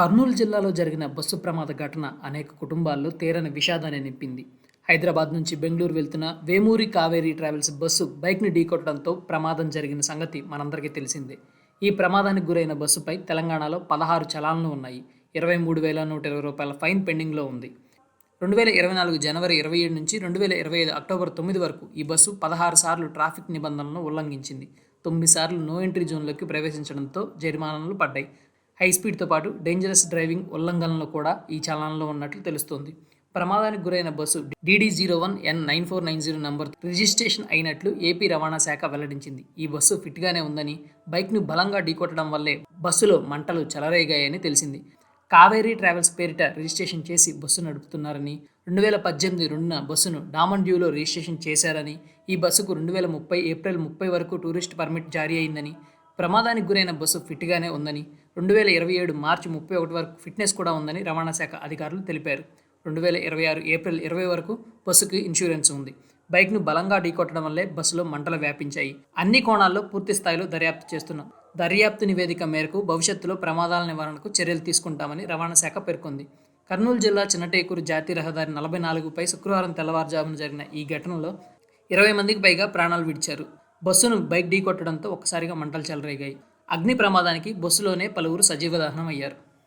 కర్నూలు జిల్లాలో జరిగిన బస్సు ప్రమాద ఘటన అనేక కుటుంబాల్లో తీరని విషాదాన్ని నింపింది. హైదరాబాద్ నుంచి బెంగళూరు వెళ్తున్న వేమూరి కావేరీ ట్రావెల్స్ బస్సు బైక్ని ఢీకొట్టడంతో ప్రమాదం జరిగిన సంగతి మనందరికీ తెలిసిందే. ఈ ప్రమాదానికి గురైన బస్సుపై తెలంగాణలో పదహారు చలాన్లు ఉన్నాయి. ఇరవై మూడు వేల నూట ఇరవై రూపాయల ఫైన్ పెండింగ్లో ఉంది. రెండు వేల ఇరవై నాలుగు జనవరి ఇరవై ఏడు నుంచి రెండు వేల ఇరవై ఐదు అక్టోబర్ తొమ్మిది వరకు ఈ బస్సు పదహారు సార్లు ట్రాఫిక్ నిబంధనలను ఉల్లంఘించింది. తొమ్మిది సార్లు నో ఎంట్రీ జోన్లోకి ప్రవేశించడంతో జరిమానాలు పడ్డాయి. హై స్పీడ్తో పాటు డేంజరస్ డ్రైవింగ్ ఉల్లంఘనలు కూడా ఈ చలనంలో ఉన్నట్లు తెలుస్తోంది. ప్రమాదానికి గురైన bus DD zero one N nine four nine zero number registration అయినట్లు ఏపీ రవాణా శాఖ వెల్లడించింది. ఈ బస్సు ఫిట్గానే ఉందని బైక్ను బలంగా ఢీకొట్టడం వల్లే బస్సులో మంటలు చెలరేగాయని తెలిసింది. కావేరీ ట్రావెల్స్ పేరిట రిజిస్ట్రేషన్ చేసి బస్సు నడుపుతున్నారని రెండు వేల పద్దెనిమిది రెండున బస్సును డామన్ డ్యూలో రిజిస్ట్రేషన్ చేశారని ఈ బస్సుకు రెండు వేల ముప్పై ఏప్రిల్ ముప్పై వరకు టూరిస్ట్ పర్మిట్ జారీ అయిందని ప్రమాదానికి గురైన బస్సు ఫిట్గానే ఉందని రెండు వేల ఇరవై ఏడు మార్చి ముప్పై ఒకటి వరకు ఫిట్నెస్ కూడా ఉందని రవాణా శాఖ అధికారులు తెలిపారు. రెండు వేల ఇరవై ఆరు ఏప్రిల్ ఇరవై వరకు బస్సుకు ఇన్సూరెన్స్ ఉంది. బైక్ను బలంగా ఢీకొట్టడం వల్లే బస్సులో మంటలు వ్యాపించాయి. అన్ని కోణాల్లో పూర్తి స్థాయిలో దర్యాప్తు చేస్తున్నాం. దర్యాప్తు నివేదిక మేరకు భవిష్యత్తులో ప్రమాదాల నివారణకు చర్యలు తీసుకుంటామని రవాణా శాఖ పేర్కొంది. కర్నూలు జిల్లా చిన్నటేకూరు జాతీయ రహదారి నలభై నాలుగుపై శుక్రవారం తెల్లవారుజామున జరిగిన ఈ ఘటనలో ఇరవై మందికి పైగా ప్రాణాలు విడిచారు. బస్సును బైక్ ఢీకొట్టడంతో ఒక్కసారిగా మంటలు చెలరేగాయి. అగ్ని ప్రమాదానికి బస్సులోనే పలువురు సజీవ దహనం అయ్యారు